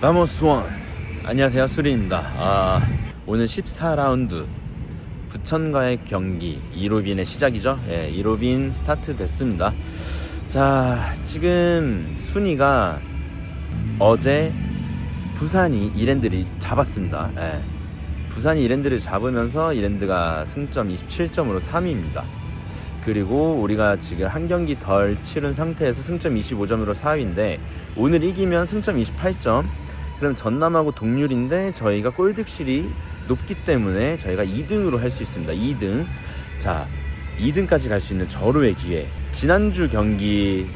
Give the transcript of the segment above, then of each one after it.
바모스 수원 안녕하세요 수린입니다. 아, 오늘 14라운드. 부천과의 경기 2로빈의 시작이죠? 예, 2로빈 스타트 됐습니다. 자 지금 순위가 어제 부산이 이랜드를 잡았습니다. 예. 부산이 이랜드를 잡으면서 이랜드가 승점 27점으로 3위입니다 그리고 우리가 지금 한 경기 덜 치른 상태에서 승점 25점으로 4위인데 오늘 이기면 승점 28점 그럼 전남하고 동률인데 저희가 골득실이 높기 때문에 저희가 2등으로 할 수 있습니다 2등 자 2등까지 갈 수 있는 절호의 기회 지난주 경기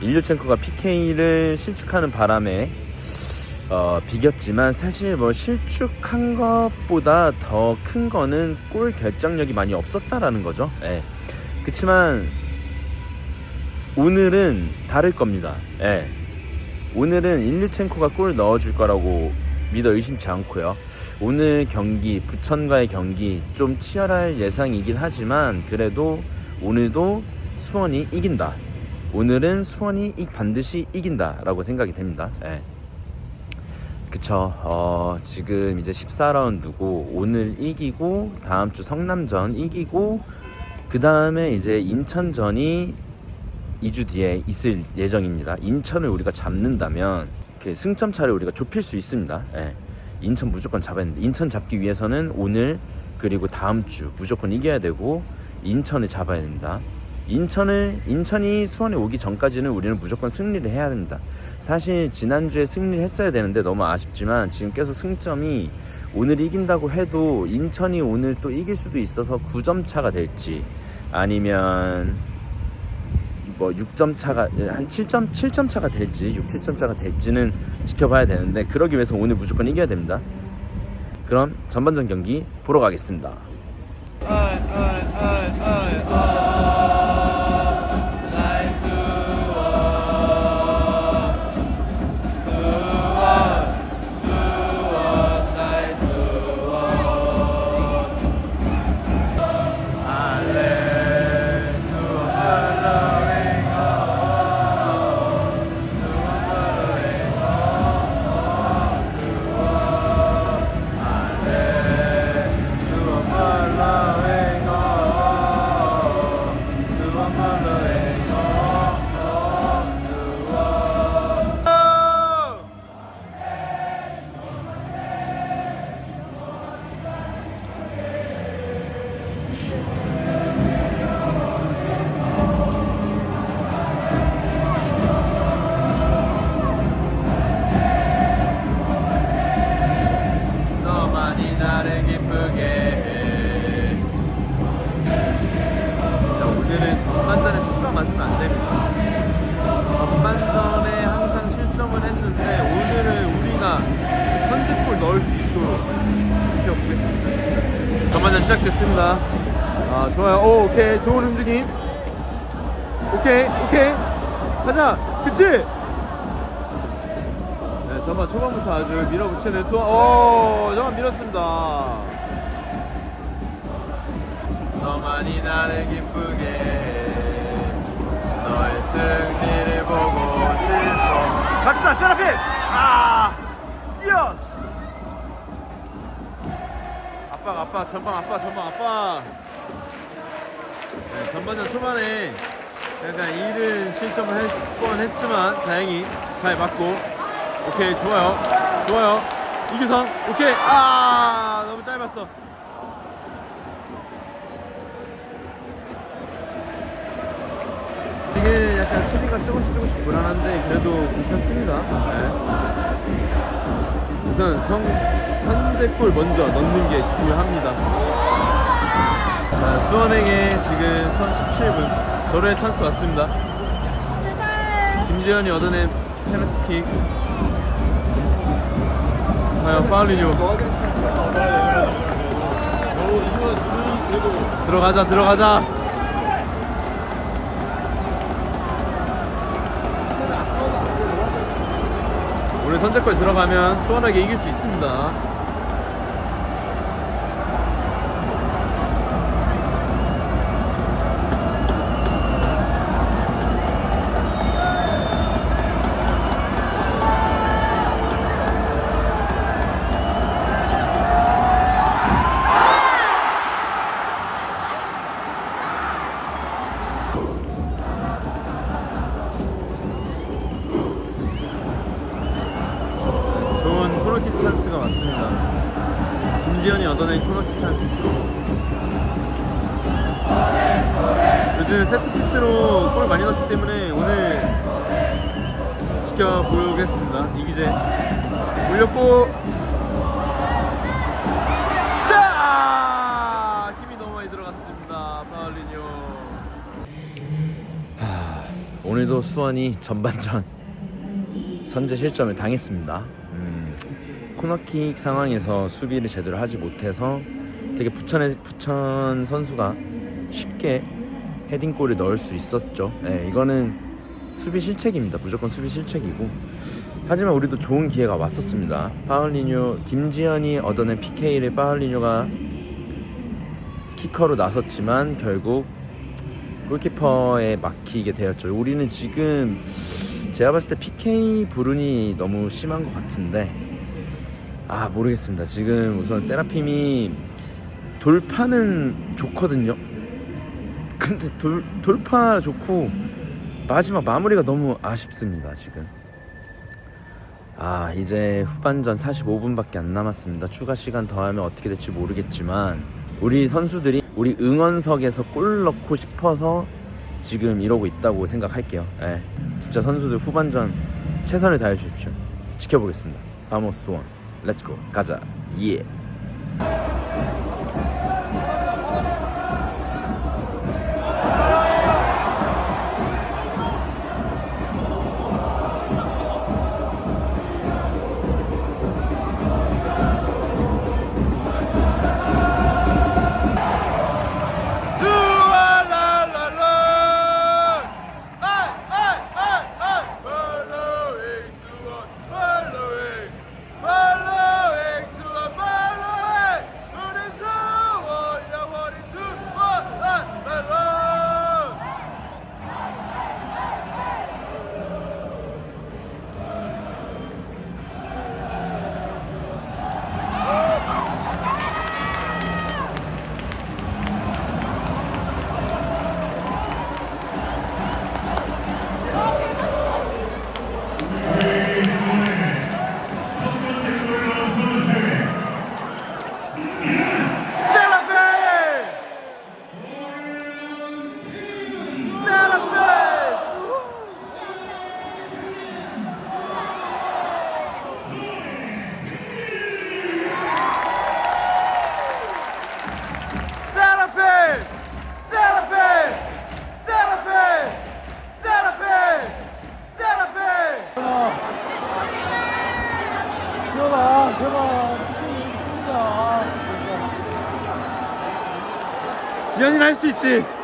일류첸코가 PK를 실축하는 바람에 어, 비겼지만 사실 뭐 실축한 것보다 더 큰 거는 골 결정력이 많이 없었다라는 거죠. 예. 그치만 오늘은 다를 겁니다. 예. 오늘은 일류첸코가 골 넣어줄 거라고 믿어 의심치 않고요. 오늘 경기 부천과의 경기 좀 치열할 예상이긴 하지만 그래도 오늘도 수원이 이긴다. 오늘은 수원이 이- 반드시 이긴다라고 생각이 됩니다. 예. 그쵸. 어, 지금 이제 14라운드고, 오늘 이기고, 다음 주 성남전 이기고, 그 다음에 이제 인천전이 2주 뒤에 있을 예정입니다. 인천을 우리가 잡는다면, 그 승점 차를 우리가 좁힐 수 있습니다. 예. 인천 무조건 잡아야 됩니다. 인천 잡기 위해서는 오늘, 그리고 다음 주 무조건 이겨야 되고, 인천을 잡아야 됩니다. 인천을 인천이 수원에 오기 전까지는 우리는 무조건 승리를 해야 됩니다. 사실 지난주에 승리를 했어야 되는데 너무 아쉽지만 지금 계속 승점이 오늘 이긴다고 해도 인천이 오늘 또 이길 수도 있어서 9점 차가 될지 아니면 뭐 6점 차가 한 7점 7점 차가 될지 6, 7점 차가 될지는 지켜봐야 되는데 그러기 위해서 오늘 무조건 이겨야 됩니다. 그럼 전반전 경기 보러 가겠습니다. 너만이 우리가 선제골 넣을 수 있도록 지켜보겠습니다. 전반전 시작됐습니다. 아, 좋아요. 오, 오케이. 좋은 움직임. 오케이, 오케이. 가자. 그치? 네, 전반 초반부터 아주 밀어붙이는 수원. 오, 정말 밀었습니다. 너만이 나를 기쁘게 해. 너의 승리를 보고 싶어. 갑시다, 세라핀! 아! 뛰어! 아빠, 아빠, 전방, 아빠, 전방, 아빠. 네, 전반전 초반에 약간 이른 실점을 할 뻔 했지만 다행히 잘 맞고 오케이 좋아요 좋아요 이기성 오케이 아 너무 짧았어 이게 약간 수비가 조금씩 조금씩 불안한데 그래도 괜찮습니다 네. 우선 성, 선제골 먼저 넣는 게 중요합니다. 자, 수원에게 지금 수원 17분 절호의 찬스 왔습니다. 김재현이 얻어낸 페널티킥. 과연 파울이죠? 들어가자 들어가자 오늘 선제골 들어가면 수원에게 이길 수 있습니다 골 많이 넣기 때문에 오늘 지켜보겠습니다. 이기재 올렸고 자 힘이 너무 많이 들어갔습니다. 파울리뇨. 오늘도 수원이 전반전 선제 실점을 당했습니다. 음, 코너킥 상황에서 수비를 제대로 하지 못해서 되게 부천의 부천 선수가 쉽게 헤딩골을 넣을 수 있었죠. 네, 이거는 수비 실책입니다. 무조건 수비 실책이고. 하지만 우리도 좋은 기회가 왔었습니다. 파울리뉴 김지현이 얻어낸 PK를 파울리뉴가 키커로 나섰지만 결국 골키퍼에 막히게 되었죠. 우리는 지금 제가 봤을 때 PK 불운이 너무 심한 것 같은데 아 모르겠습니다. 지금 우선 세라핌이 돌파는 좋거든요. 근데 돌, 돌파 좋고 마지막 마무리가 너무 아쉽습니다. 지금 아 이제 후반전 45분밖에 안 남았습니다. 추가 시간 더하면 어떻게 될지 모르겠지만 우리 선수들이 우리 응원석에서 골 넣고 싶어서 지금 이러고 있다고 생각할게요. 예. 진짜 선수들 후반전 최선을 다해 주십시오. 지켜보겠습니다. 파모스 원. 렛츠고 가자. 예. 수 지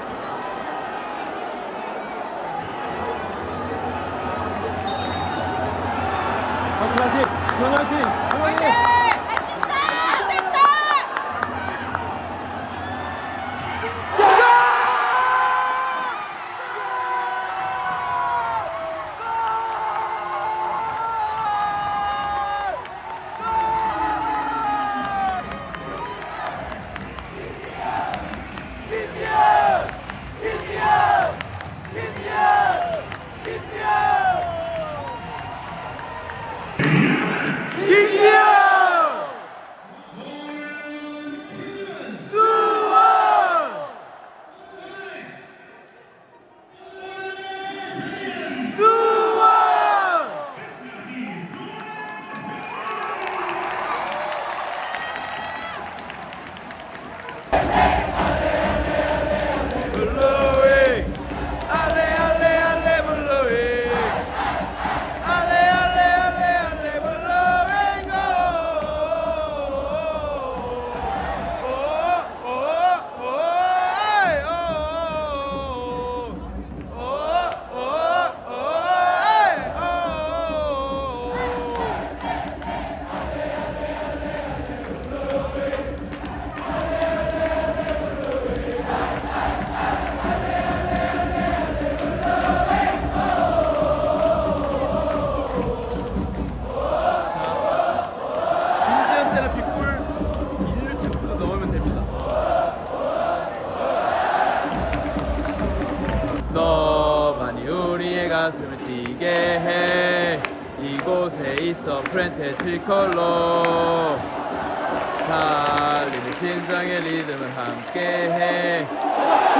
天上月亮怎么喊？给嘿。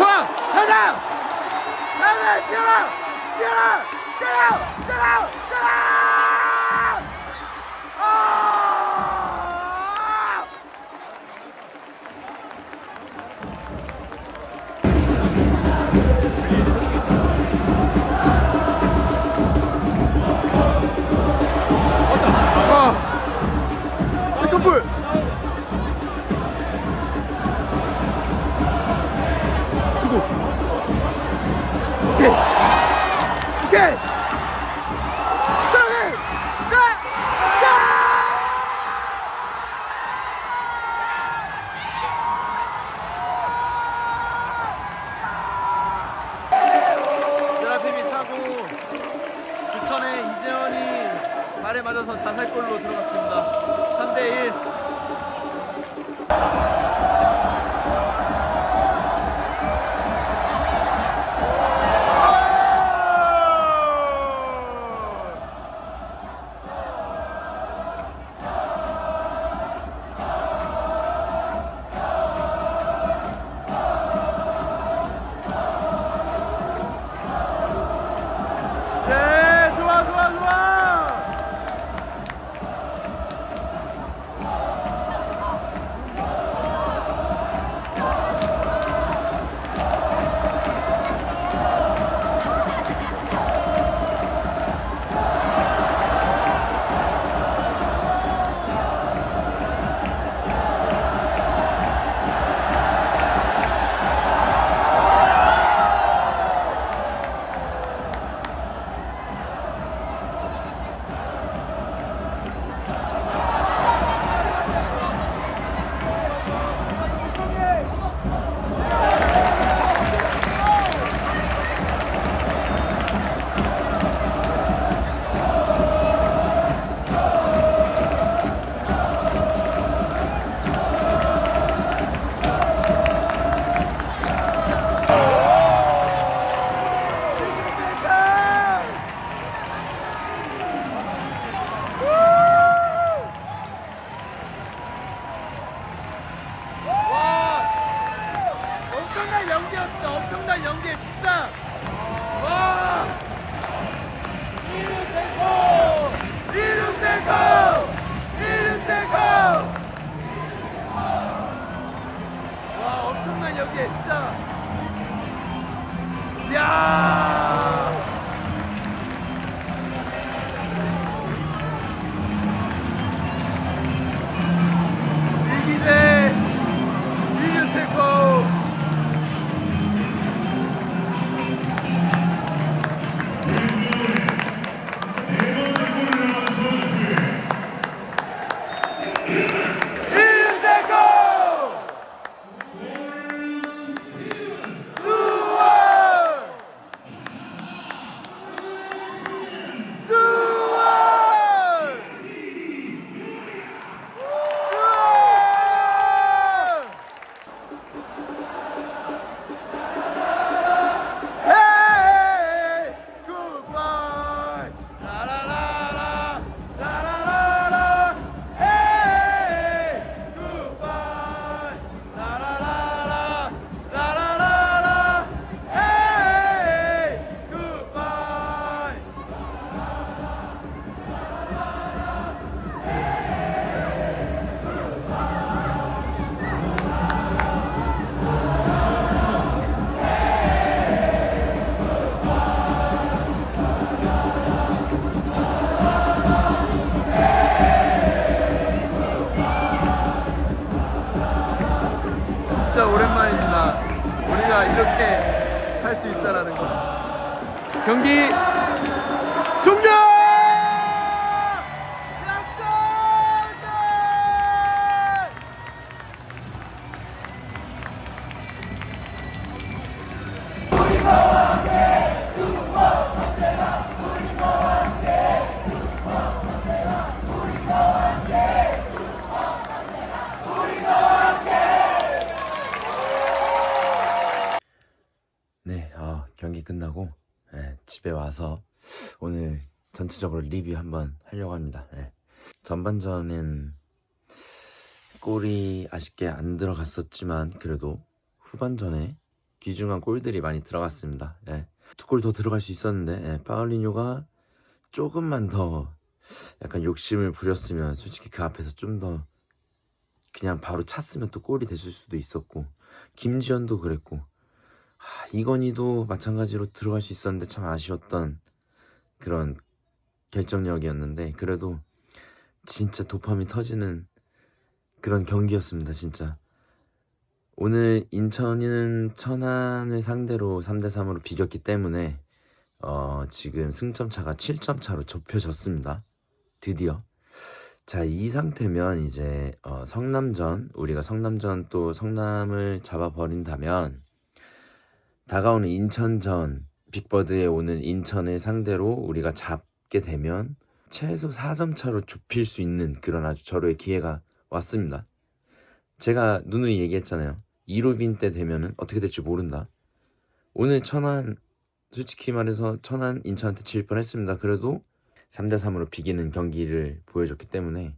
哇太棒了太棒了了谢了加油加油 vida. 이렇게 할 수 있다라는 거. 경기 종료! 경기 끝나고 예, 집에 와서 오늘 전체적으로 리뷰 한번 하려고 합니다. 예. 전반전은 골이 아쉽게 안 들어갔었지만 그래도 후반전에 귀중한 골들이 많이 들어갔습니다. 예. 두골 더 들어갈 수 있었는데 예, 파울리뇨가 조금만 더 약간 욕심을 부렸으면 솔직히 그 앞에서 좀 더 그냥 바로 찼으면 또 골이 됐을 수도 있었고 김지현도 그랬고 하, 이건희도 마찬가지로 들어갈 수 있었는데 참 아쉬웠던 그런 결정력이었는데 그래도 진짜 도파민 터지는 그런 경기였습니다 진짜. 오늘 인천은 천안을 상대로 3대3으로 비겼기 때문에 어, 지금 승점 차가 7점 차로 좁혀졌습니다. 드디어. 자 이 상태면 이제 어, 성남전 우리가 성남전 또 성남을 잡아버린다면 다가오는 인천전 빅버드에 오는 인천을 상대로 우리가 잡게 되면 최소 4점 차로 좁힐 수 있는 그런 아주 절호의 기회가 왔습니다. 제가 누누이 얘기했잖아요. 2로빈 때 되면은 어떻게 될지 모른다. 오늘 천안 솔직히 말해서 천안 인천한테 질 뻔했습니다. 그래도 3대 3으로 비기는 경기를 보여줬기 때문에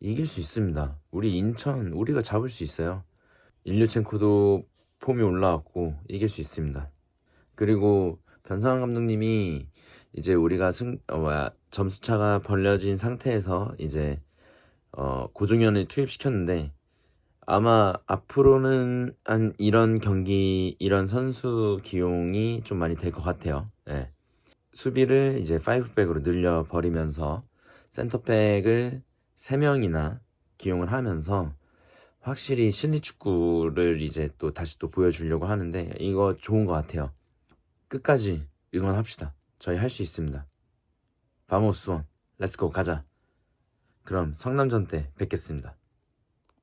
이길 수 있습니다. 우리 인천 우리가 잡을 수 있어요. 일류첸코도 폼이 올라왔고 이길 수 있습니다. 그리고 변상환 감독님이 이제 우리가 승 어, 뭐야 점수 차가 벌려진 상태에서 이제 어, 고종현을 투입시켰는데 아마 앞으로는 한 이런 경기 이런 선수 기용이 좀 많이 될 것 같아요. 예. 수비를 이제 5백으로 늘려 버리면서 센터백을 3명이나 기용을 하면서 확실히 실리 축구를 이제 또 다시 또 보여주려고 하는데 이거 좋은 것 같아요. 끝까지 응원합시다. 저희 할 수 있습니다. 바모스 원, 렛츠고 가자. 그럼 성남전 때 뵙겠습니다.